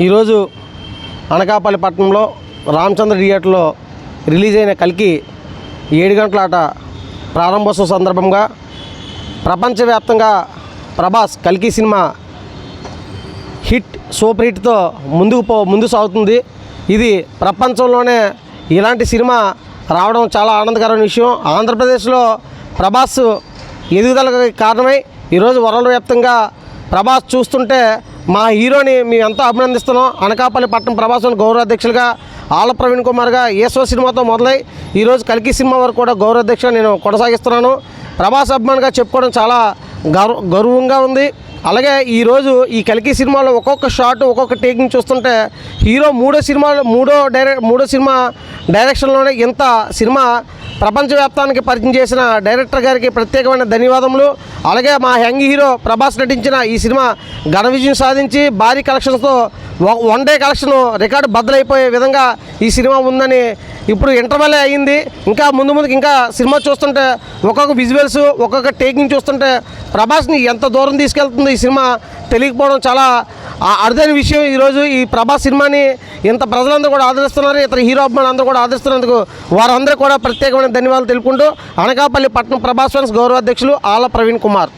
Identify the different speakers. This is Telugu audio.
Speaker 1: ఈరోజు అనకాపల్లి పట్టణంలో రామచంద్ర థియేటర్లో రిలీజ్ అయిన కలికి ఏడు గంటల ఆట ప్రారంభోత్సవ సందర్భంగా ప్రపంచవ్యాప్తంగా ప్రభాస్ కల్కి సినిమా హిట్ సూపర్ హిట్తో ముందుకు పో ముందు సాగుతుంది. ఇది ప్రపంచంలోనే ఇలాంటి సినిమా రావడం చాలా ఆనందకరమైన విషయం. ఆంధ్రప్రదేశ్లో ప్రభాస్ ఎదుగుదలకు కారణమై ఈరోజు వరల్డ్ వ్యాప్తంగా ప్రభాస్ చూస్తుంటే మా హీరోని మేము ఎంతో అభినందిస్తున్నాం. అనకాపల్లి పట్టణం ప్రభాస్ గౌరవాధ్యక్షులుగా ఆల ప్రవీణ్ కుమార్గా ఏసో సినిమాతో మొదలై ఈరోజు కల్కి సినిమా వరకు కూడా గౌరవాధ్యక్షుగా నేను కొనసాగిస్తున్నాను. ప్రభాస్ అభిమానిగా చెప్పుకోవడం చాలా గర్వ గర్వంగా ఉంది. అలాగే ఈరోజు ఈ కలికి సినిమాలో ఒక్కొక్క షాట్ ఒక్కొక్క టేకింగ్ చూస్తుంటే హీరో మూడో సినిమాలో మూడో డైరె మూడో సినిమా డైరెక్షన్లోనే ఇంత సినిమా ప్రపంచవ్యాప్తానికి పరిచయం చేసిన డైరెక్టర్ గారికి ప్రత్యేకమైన ధన్యవాదములు. అలాగే మా యంగ్ హీరో ప్రభాస్ నటించిన ఈ సినిమా ఘన విజయం సాధించి భారీ కలెక్షన్స్తో వన్ డే కలెక్షన్ రికార్డు బద్దలైపోయే విధంగా ఈ సినిమా ఉందని ఇప్పుడు ఇంటర్వెల్ అయ్యింది ఇంకా ముందు ముందుకు ఇంకా సినిమా చూస్తుంటే ఒక్కొక్క విజువల్స్ ఒక్కొక్క టేకింగ్ చూస్తుంటే ప్రభాస్ని ఎంత దూరం తీసుకెళ్తుందో ఈ సినిమా తెలియకపోవడం చాలా అరుదైన విషయం ఈరోజు ఈ ప్రభాస్ సినిమాని ఇంత ప్రజలందరూ కూడా ఆదరిస్తున్నారు ఇతర హీరో అభిమానులు అందరూ కూడా ఆదరిస్తున్నందుకు వారందరూ కూడా ప్రత్యేకమైన ధన్యవాదాలు తెలుపుకుంటూ అనకాపల్లి పట్టణం ప్రభాస్ గౌరవ గౌరవాధ్యక్షులు ఆల ప్రవీణ్ కుమార్.